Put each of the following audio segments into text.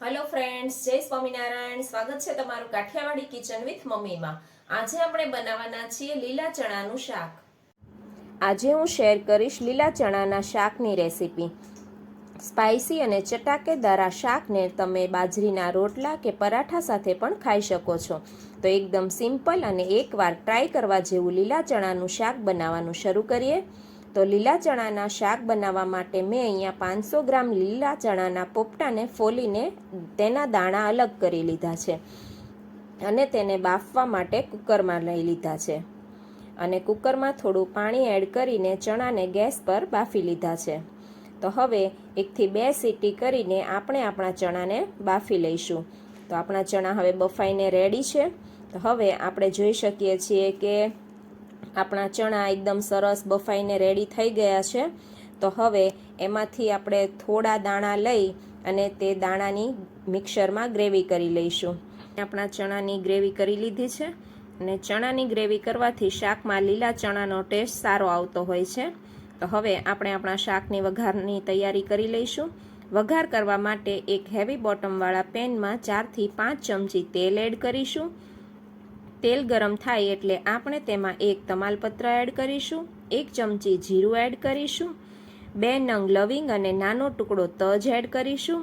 Hello friends જય સ્વામિનારાયણ. સ્વાગત છે તમારું કાઠિયાવાડી કિચન વિથ મમ્મીમાં. આજે આપણે બનાવવાના છીએ લીલા ચણાનું શાક. આજે હું શેર કરીશ લીલા ચણાના શાકની રેસીપી સ્પાઇસી અને ચટાકેદાર આ શાકને તમે બાજરીના રોટલા કે પરાઠા સાથે પણ ખાઈ શકો છો. તો એકદમ સિમ્પલ અને એકવાર ટ્રાય કરવા જેવું લીલા ચણાનું શાક બનાવવાનું શરૂ કરીએ. તો લીલા ચણાના શાક બનાવવા માટે મેં અહીંયા પાંચસો ગ્રામ લીલા ચણાના પોપટાને ફોલીને તેના દાણા અલગ કરી લીધા છે અને તેને બાફવા માટે કુકરમાં લઈ લીધા છે. અને કુકરમાં થોડું પાણી એડ કરીને ચણાને ગેસ પર બાફી લીધા છે. તો હવે એકથી બે સીટી કરીને આપણે આપણા ચણાને બાફી લઈશું. તો આપણા ચણા હવે બફાઈને રેડી છે. તો હવે આપણે જોઈ શકીએ છીએ કે આપણા ચણા એકદમ સરસ બફાઈને રેડી થઈ ગયા છે. તો હવે એમાંથી આપણે થોડા દાણા લઈ અને તે દાણાની મિક્સરમાં ગ્રેવી કરી લઈશું. આપણા ચણાની ગ્રેવી કરી લીધી છે અને ચણાની ગ્રેવી કરવાથી શાકમાં લીલા ચણાનો ટેસ્ટ સારો આવતો હોય છે. તો હવે આપણે આપણા શાકની વઘારની તૈયારી કરી લઈશું. વઘાર કરવા માટે એક હેવી બોટમવાળા પેનમાં ચારથી પાંચ ચમચી તેલ એડ કરીશું. તેલ ગરમ થાય એટલે આપણે તેમાં એક તમાલપત્ર એડ કરીશું, એક ચમચી જીરું એડ કરીશું, બે નંગ લવિંગ અને નાનો ટુકડો તજ એડ કરીશું,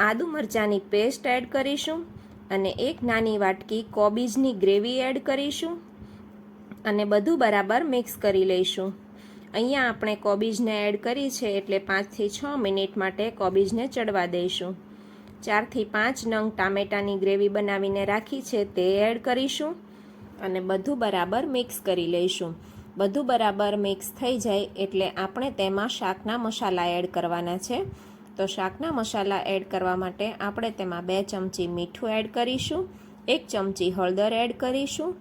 આદુ મરચાંની પેસ્ટ એડ કરીશું અને એક નાની વાટકી કોબીજની ગ્રેવી એડ કરીશું અને બધું બરાબર મિક્સ કરી લઈશું. અહીંયા આપણે કોબીજને એડ કરી છે એટલે પાંચથી છ મિનિટ માટે કોબીજને ચડવા દઈશું. ચારથી પાંચ નંગ ટામેટાની ગ્રેવી બનાવીને રાખી છે તે એડ કરીશું અને બધું બરાબર મિક્સ કરી લઈશું. બધું બરાબર મિક્સ થઈ જાય એટલે આપણે તેમાં શાકના મસાલા એડ કરવાના છે. તો શાકના મસાલા એડ કરવા માટે આપણે તેમાં બે ચમચી મીઠું એડ કરીશું, એક ચમચી હળદર એડ કરીશું,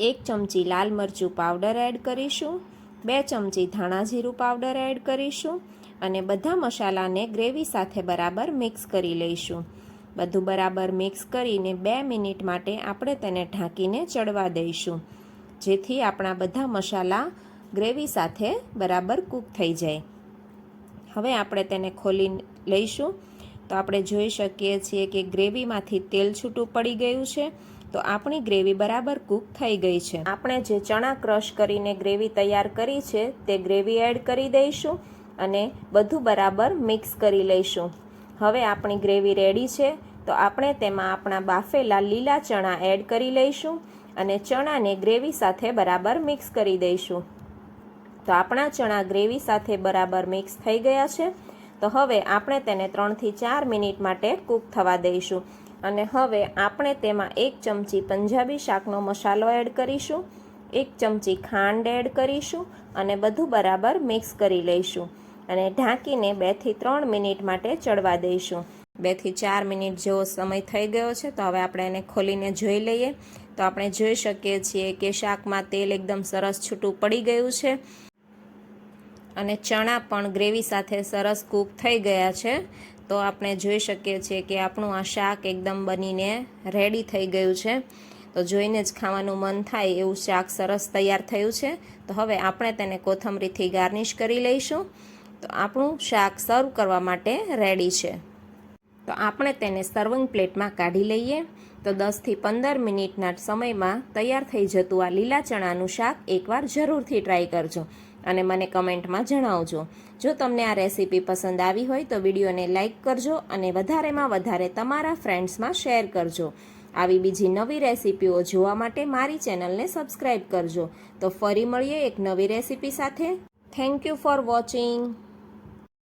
એક ચમચી લાલ મરચું પાવડર એડ કરીશું, બે ચમચી ધાણા જીરું પાવડર એડ કરીશું અને બધા મસાલાને ગ્રેવી સાથે બરાબર મિક્સ કરી લઈશું. બધું બરાબર મિક્સ કરીને બે મિનિટ માટે આપણે તેને ઢાંકીને ચડવા દઈશું. જેથી આપણા બધા મસાલા ગ્રેવી સાથે બરાબર કૂક થઈ જાય. હવે આપણે તેને ખોલી લઈશું. તો આપણે જોઈ શકીએ છીએ કે ગ્રેવીમાંથી તેલ છૂટું પડી ગયું છે. તો આપણી ગ્રેવી બરાબર કૂક થઈ ગઈ છે. આપણે જે ચણા ક્રશ કરીને ગ્રેવી તૈયાર કરી છે, તે ગ્રેવી એડ કરી દઈશું. અને બધું બરાબર મિક્સ કરી લઈશું. હવે આપણી ગ્રેવી રેડી છે, તો આપણે તેમાં આપણા બાફેલા લીલા ચણા એડ કરી લઈશું અને ચણાને ગ્રેવી સાથે બરાબર મિક્સ કરી દઈશું. તો આપણા ચણા ગ્રેવી સાથે બરાબર મિક્સ થઈ ગયા છે. તો હવે આપણે તેને ત્રણથી ચાર મિનિટ માટે કૂક થવા દઈશું. અને હવે આપણે તેમાં એક ચમચી પંજાબી શાકનો મસાલો એડ કરીશું, એક ચમચી ખાંડ એડ કરીશું અને બધું બરાબર મિક્સ કરી લઈશું અને ઢાંકીને બેથી ત્રણ મિનિટ માટે ચડવા દઈશું. બેથી ચાર મિનિટ જેવો સમય થઈ ગયો છે, તો હવે આપણે એને ખોલીને જોઈ લઈએ. તો આપણે જોઈ શકીએ છીએ કે શાકમાં તેલ એકદમ સરસ છૂટું પડી ગયું છે અને ચણા પણ ગ્રેવી સાથે સરસ કૂક થઈ ગયા છે. તો આપણે જોઈ શકીએ છીએ કે આપણું આ શાક એકદમ બનીને રેડી થઈ ગયું છે. તો જોઈને જ ખાવાનું મન થાય એવું શાક સરસ તૈયાર થયું છે. તો હવે આપણે તેને કોથમરીથી ગાર્નિશ કરી લઈશું. તો આપણું શાક સર્વ કરવા માટે રેડી છે. તો આપણે તેને સર્વિંગ પ્લેટમાં કાઢી લઈએ. તો દસથી પંદર મિનિટના સમયમાં તૈયાર થઈ જતું આ લીલા ચણાનું શાક એકવાર જરૂરથી ટ્રાય કરજો અને મને કમેન્ટમાં જણાવજો. જો તમને આ રેસીપી પસંદ આવી હોય તો વિડીયોને લાઇક કરજો અને વધારેમાં વધારે તમારા ફ્રેન્ડ્સમાં શેર કરજો. આવી બીજી નવી રેસિપીઓ જોવા માટે મારી ચેનલને સબસ્ક્રાઈબ કરજો. તો ફરી મળીએ એક નવી રેસિપી સાથે. Thank you for watching